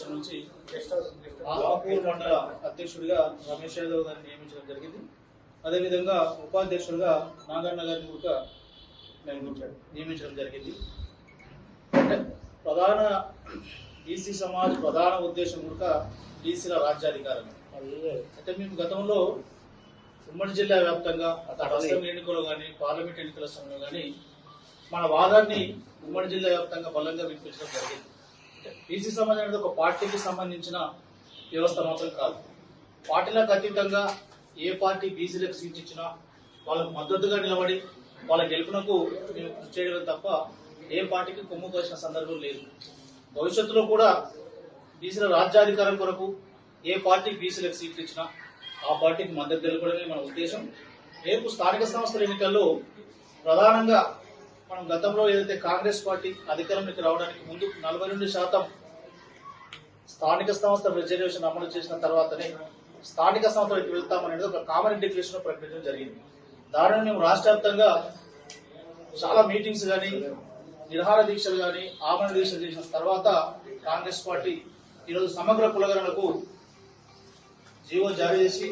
రాష్ట్రం నుంచి మండల అధ్యక్షుడిగా రమేష్ యాదవ్ గారిని నియమించడం జరిగింది. అదేవిధంగా ఉపాధ్యక్షుడిగా నాగన్న గారిని కూడా మేము నియమించడం జరిగింది. అంటే ప్రధాన బీసీ సమాజ్ ప్రధాన ఉద్దేశం కూడా బీసీల రాజ్యాధికారం అయితే మేము గతంలో ఉమ్మడి జిల్లా వ్యాప్తంగా అసెంబ్లీ ఎన్నికల్లో కానీ పార్లమెంట్ ఎన్నికల సమయంలో కానీ మన వాదాన్ని ఉమ్మడి జిల్లా వ్యాప్తంగా బలంగా వినిపించడం జరిగింది. బీసీ సమాజ్ అనేది ఒక పార్టీకి సంబంధించిన వ్యవస్థ మాత్రం కాదు. పార్టీలకు అతీతంగా ఏ పార్టీ బీసీలకు సీట్ ఇచ్చినా వాళ్ళకు మద్దతుగా నిలబడి వాళ్ళ గెలుపునకు మేము కృషి చేయడం తప్ప ఏ పార్టీకి కొమ్ము కోసిన సందర్భం లేదు. భవిష్యత్తులో కూడా బీసీల రాజ్యాధికారం కొరకు ఏ పార్టీ బీసీలకు సీట్లు ఇచ్చినా ఆ పార్టీకి మద్దతు తెలపడమే మన ఉద్దేశం. రేపు స్థానిక సంస్థల ఎన్నికల్లో ప్రధానంగా మనం గతంలో ఏదైతే కాంగ్రెస్ పార్టీ అధికారంలోకి రావడానికి ముందు నలభై రెండు శాతం స్థానిక సంస్థల రిజర్వేషన్ అమలు చేసిన తర్వాతనే స్థానిక సంస్థలకు వెళ్తామనేది ఒక కామన్ డిక్లరేషన్ ప్రకటించడం జరిగింది. దానిని మేము రాష్ట్ర చాలా మీటింగ్స్ కానీ నిరహార దీక్షలు కానీ ఆమరణ దీక్షలు చేసిన తర్వాత కాంగ్రెస్ పార్టీ ఈరోజు సమగ్ర కులగణలకు జీవో జారీ చేసి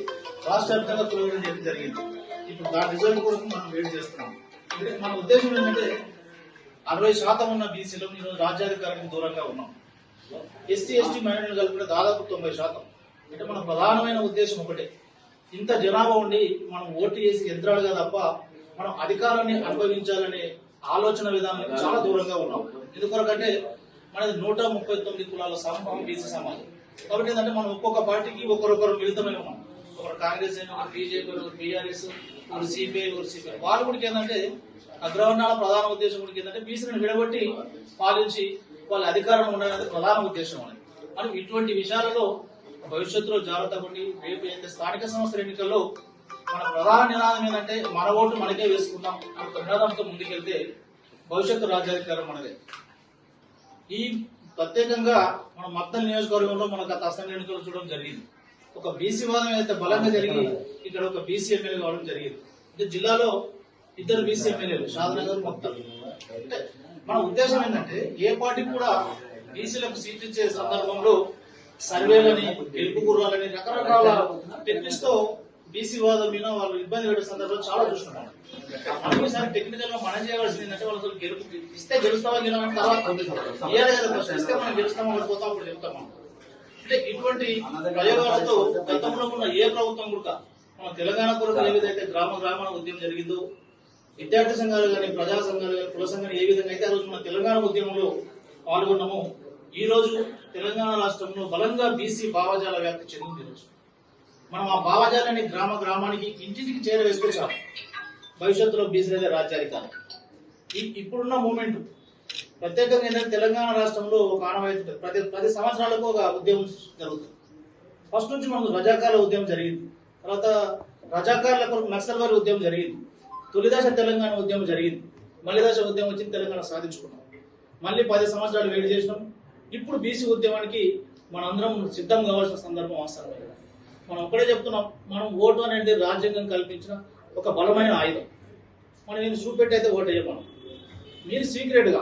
రాష్ట్ర వ్యాప్తంగా చేయడం జరిగింది. ఇప్పుడు దాని రిజల్ట్ కోసం మనం వెయిట్ చేస్తున్నాం. అంటే మన ఉద్దేశం ఏంటంటే అరవై శాతం ఉన్న బీసీలో ఈరోజు రాజ్యాధికారానికి దూరంగా ఉన్నాం. ఎస్సీ ఎస్టీ మైనార్టీలు కలిపి దాదాపు తొంభై శాతం. అంటే మన ప్రధానమైన ఉద్దేశం ఒకటే. ఇంత జనాభా ఉండి మనం ఓటు చేసి యంత్రాలుగా తప్ప మనం అధికారాన్ని అనుభవించాలనే ఆలోచన విధానానికి చాలా దూరంగా ఉన్నాం. ఎందుకొరకంటే మనది నూట ముప్పై తొమ్మిది కులాల సమూహం బీసీ సమాజం. కాబట్టి ఏంటంటే మనం ఒక్కొక్క పార్టీకి ఒకరొకరు మిళితమై ఉన్నాం. ఒకరు కాంగ్రెస్ ఒకరు బీజేపీ ఒకరు బీఆర్ఎస్ ఒకరు సిపిఐ ఒకరు సిపిఐ. వాళ్ళు కూడా ఏంటంటే అగ్రవర్ణాల ప్రధాన ఉద్దేశం కూడా ఏంటంటే బీసీలను విడగొట్టి పాలించి వాళ్ళ అధికారం ఉండాలనేది ప్రధాన ఉద్దేశం అనేది మనం ఇటువంటి విషయాలలో భవిష్యత్తులో జాగ్రత్త ఉండి రేపు అయితే స్థానిక సంస్థల ఎన్నికల్లో మన ప్రధాన నినాదం ఏంటంటే మన ఓటు మనకే వేసుకుందాం అనే ఒక నినాదంతో ముందుకెళ్తే భవిష్యత్తు రాజ్యాధికారం మనదే. ఈ ప్రత్యేకంగా మన మొత్తం నియోజకవర్గంలో మనకు గత అసెంబ్లీ ఎన్నికలు చూడడం జరిగింది. ఒక బీసీ వాదం అయితే బలంగా జరిగి ఇక్కడ ఒక బీసీ ఎమ్మెల్యే కావడం జరిగింది. అంటే జిల్లాలో ఇద్దరు బీసీ ఎమ్మెల్యేలు షాదనగర్ మొత్తం. అంటే మన ఉద్దేశం ఏంటంటే ఏ పార్టీ కూడా బీసీలకు సీట్ ఇచ్చే సందర్భంలో సర్వేలని గెలుపు గుర్రాలని రకరకాల టెక్నిక్స్తో బీసీ వాదం మీద వాళ్ళు ఇబ్బంది పడే సందర్భాలు చాలా చూస్తున్నాం. మనం ఈసారి టెక్నికల్గా మనం చేయవలసింది ఏంటంటే వాళ్ళు గెలుపు ఇస్తే గెలుస్తావా గెలవని తర్వాత ఇస్తే మనం గెలుస్తామా ఓడిపోతాం అప్పుడు చెప్తాం అంటే ఇటువంటి ప్రయోగాలతో గతంలో ఉన్న ఏ ప్రభుత్వం కూడా మన తెలంగాణ కొరకు ఏ విధంగా గ్రామ గ్రామాల ఉద్యమం జరిగిందో విద్యార్థి సంఘాలు కానీ ప్రజా సంఘాలు కానీ కుల సంఘాలు ఏ విధంగా అయితే ఆ రోజు మన తెలంగాణ ఉద్యమంలో పాల్గొన్నామో ఈ రోజు తెలంగాణ రాష్ట్రంలో బలంగా బీసీ భావజాల వ్యాప్తి చెందింది ఈ రోజు. మనం ఆ భావజాలాన్ని గ్రామ గ్రామానికి ఇంటింటికి చేరవేసుకొచ్చాం భవిష్యత్తులో బీసీలదే రాజ్యాధికారం ఈ- ఇప్పుడున్న మూమెంట్ ప్రత్యేకంగా ఏంటంటే తెలంగాణ రాష్ట్రంలో ఒక ఆనవాయితీ ప్రతి పది సంవత్సరాలకు ఒక ఉద్యమం జరుగుతుంది. ఫస్ట్ నుంచి మనకు రజాకాల ఉద్యమం జరిగింది. తర్వాత రజాకార్ల కొరకు నక్సల్ వారి ఉద్యమం జరిగింది. తొలి దశ తెలంగాణ ఉద్యమం జరిగింది. మళ్ళీ దశ ఉద్యమం వచ్చి తెలంగాణ సాధించుకున్నాం. మళ్ళీ పది సంవత్సరాలు వెయిట్ చేసినాం. ఇప్పుడు బీసీ ఉద్యమానికి మనందరం సిద్ధం కావాల్సిన సందర్భం అవసరమైంది మనం ఒక్కడే చెప్తున్నాం మనం ఓటు అనేది రాజ్యాంగం కల్పించిన ఒక బలమైన ఆయుధం. మనం నేను చూపెట్టి అయితే ఓటు వేయమను మీరు సీక్రెట్గా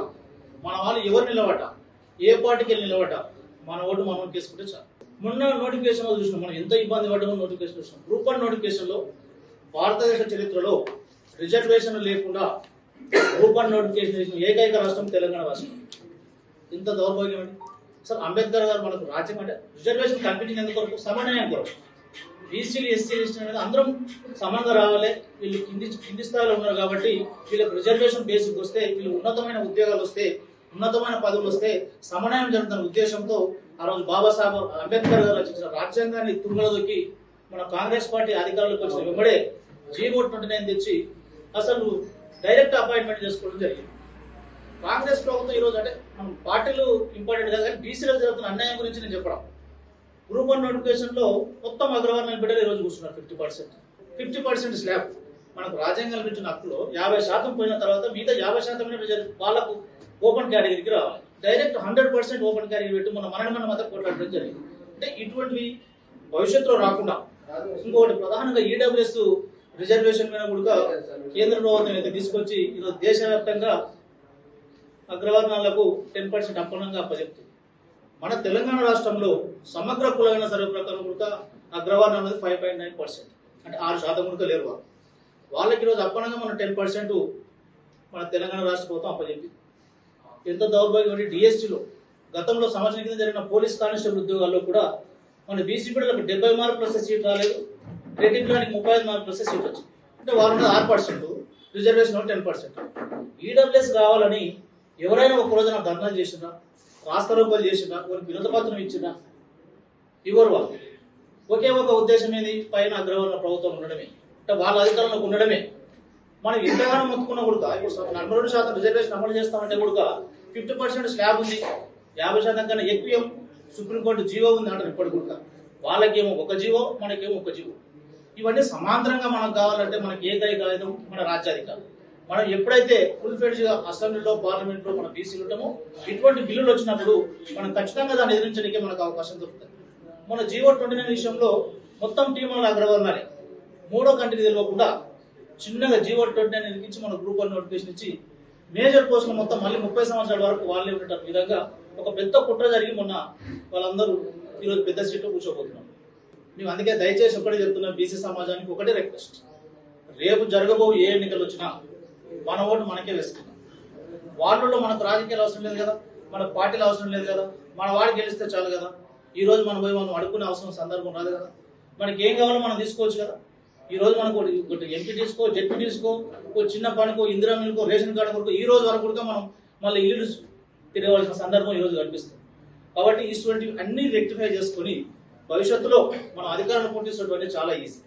మన వాళ్ళు ఎవరు నిలబడ్డ? ఏ పార్టీకి వెళ్ళి నిలబడ్డ? మన ఓటు మనం తీసుకుంటే చాలు. మొన్న నోటిఫికేషన్ చూసినాం మనం ఎంత ఇబ్బంది పడ్డామో నోటిఫికేషన్ చూసినాం. గ్రూప్ వన్ నోటిఫికేషన్లో భారతదేశ చరిత్రలో రిజర్వేషన్ లేకుండా గ్రూప్ వన్ నోటిఫికేషన్ చేసిన ఏకైక రాష్ట్రం తెలంగాణ రాష్ట్రం. ఇంత దౌర్భాగ్యం అండి. సార్ అంబేద్కర్ గారు మనకు రాజ్యం అంటే రిజర్వేషన్ కల్పించినందుకు ఎందుకు సమన్వయం కొరకు బీసీలు ఎస్సీ ఎస్టీ అనేది అందరం సమానంగా రావాలి. వీళ్ళు కింది కింది స్థాయిలో ఉన్నారు కాబట్టి వీళ్ళకి రిజర్వేషన్ బేసిక్ వస్తే వీళ్ళు ఉన్నతమైన ఉద్యోగాలు వస్తే ఉన్నతమైన పదవులు వస్తే సమన్వయం జరుగుతున్న ఉద్దేశంతో ఆ రోజు బాబాసాహెబ్ అంబేద్కర్ గారు రచించిన రాజ్యాంగాన్ని తుంగలదొక్కి మన కాంగ్రెస్ పార్టీ అధికారులకు వచ్చిన వెంబడే జీవో ట్వంటీ నైన్ తెచ్చి అసలు డైరెక్ట్ అపాయింట్మెంట్ చేసుకోవడం జరిగింది. కాంగ్రెస్ ప్రభుత్వం ఈరోజు అంటే మనం పార్టీలు ఇంపార్టెంట్ కాదు కానీ బీసీలకు జరుగుతున్న అన్యాయం గురించి నేను చెప్పడం. గ్రూప్ వన్ నోటిఫికేషన్లో మొత్తం అగ్రవర్ణ బిడ్డలు ఈ రోజు కూర్చున్నారు fifty percent fifty percent slab మనకు రాజ్యాంగం ఇచ్చిన హక్కులో యాభై శాతం పోయిన తర్వాత మిగతా యాభై శాతం వాళ్ళకు ఓపెన్ కేటగిరీకి రావాలి. Direct hundred percent open category పెట్టి మన మనం మన మాత్రం కొట్లాడడం జరిగింది. అంటే ఇటువంటివి భవిష్యత్తులో రాకుండా ఇంకొకటి ప్రధానంగా ఈడబ్ల్యూఎస్ రిజర్వేషన్ మీద కూడా కేంద్ర ప్రభుత్వం అయితే తీసుకొచ్చి ఈరోజు దేశవ్యాప్తంగా అగ్రవర్ణాలకు టెన్ పర్సెంట్ అప్పనంగా అప్పచెప్తుంది. మన తెలంగాణ రాష్ట్రంలో సమగ్ర కులగణ సర్వే ప్రకారం కూడా అగ్రవర్ణం అనేది ఫైవ్ పాయింట్ నైన్ పర్సెంట్. అంటే ఆరు శాతం కూడా లేరు వాళ్ళు. వాళ్ళకి ఈరోజు అప్పనంగా మన టెన్ పర్సెంట్ మన తెలంగాణ రాష్ట్ర ప్రభుత్వం అప్పచెప్పింది. ఎంత దౌర్భాగ్యం అంటే డిఎస్టీలో గతంలో సంవత్సరం కింద జరిగిన పోలీస్ కానిస్టేబుల్ ఉద్యోగాల్లో కూడా మన బీసీ బిడ్డలకు డెబ్బై మార్కులు వస్తే సీట్ రాలేదు. రెడ్డికి ముప్పై ఐదు మార్కులు వస్తే సీట్ వచ్చింది. అంటే వారు ఆరు percent reservation ten percent. EWS కావాలని ఎవరైనా ఒక రోజున ధర్నా చేసినా రాస్తారోపాలు చేసినా ఒక వినత పత్రం ఇచ్చినా ఇవ్వరు వాళ్ళు. ఒకే ఒక ఉద్దేశం ఏది? పైన అగ్రవర్ణ ప్రభుత్వం ఉండడమే. అంటే వాళ్ళ అధికారంలోకి ఉండడమే. మనం ఎంతగానో మొత్తుకున్న కూడా ఇప్పుడు నలభై రెండు శాతం రిజర్వేషన్ అమలు చేస్తామంటే కూడా ఫిఫ్టీ పర్సెంట్ స్లాబ్ ఉంది. యాభై శాతం కన్నా ఎక్కువ సుప్రీంకోర్టు జీవో ఉంది అంటారు ఇప్పటి కూడా. వాళ్ళకేమో ఒక జీవో మనకేమో ఒక జీవో. ఇవన్నీ సమాంతరంగా మనకు కావాలంటే మనకి ఏకైక ఆయుధం మన రాజ్యాధికారం. మనం ఎప్పుడైతే ఫుల్ ఫెడ్జ్ అసెంబ్లీలో పార్లమెంట్లో మన బీసీలు ఉంటామో ఇటువంటి బిల్లులు వచ్చినప్పుడు మనం ఖచ్చితంగా దాన్ని ఎదిరించడానికి మనకు అవకాశం దొరుకుతుంది. మన జీవో ట్వంటీ నైన్ విషయంలో మొత్తం టీముల అగ్రవర్ణాలే. మూడో కంటికి తెలియకుండా చిన్నగా జీవో ట్వంటీ నైన్ ఎదిగించి మన గ్రూప్ వన్ నోటిఫికేషన్ ఇచ్చి మేజర్ పోస్టులు మొత్తం మళ్ళీ ముప్పై సంవత్సరాల వరకు వాళ్ళే ఉండటం విధంగా ఒక పెద్ద కుట్ర జరిగి మొన్న వాళ్ళందరూ ఈరోజు పెద్ద సీట్లో కూర్చోబోతున్నాం మేము అందుకే దయచేసి ఒకటి చెప్తున్నాం బీసీ సమాజానికి ఒకటే రిక్వెస్ట్ రేపు జరగబో ఏ ఎన్నికలు వచ్చినా మన ఓటు మనకే వేసుకున్నాం వాళ్ళలో మనకు రాజకీయాలు అవసరం లేదు కదా మన పార్టీలు అవసరం లేదు కదా మన వాడు గెలిస్తే చాలు కదా. ఈ రోజు మనం పోయి మనం అడుక్కునే అవసరం సందర్భం రాదు కదా. మనకి ఏం కావాలో మనం తీసుకోవచ్చు కదా. ఈ రోజు మనకు ఒకటి- ఒకటి ఎంపీ తీసుకో జెడ్పీ తీసుకో ఓ చిన్న పనికో ఇందిరా మిల్కో రేషన్ కార్డు కొరకు ఈ రోజు వరకు కూడా మనం మళ్ళీ ఇల్లు తిరగవలసిన సందర్భం ఈ రోజు కనిపిస్తుంది. కాబట్టి ఇటువంటివి అన్ని రెక్టిఫై చేసుకొని భవిష్యత్తులో మనం అధికారాన్ని పోటీస్తున్నటువంటి చాలా ఈజీ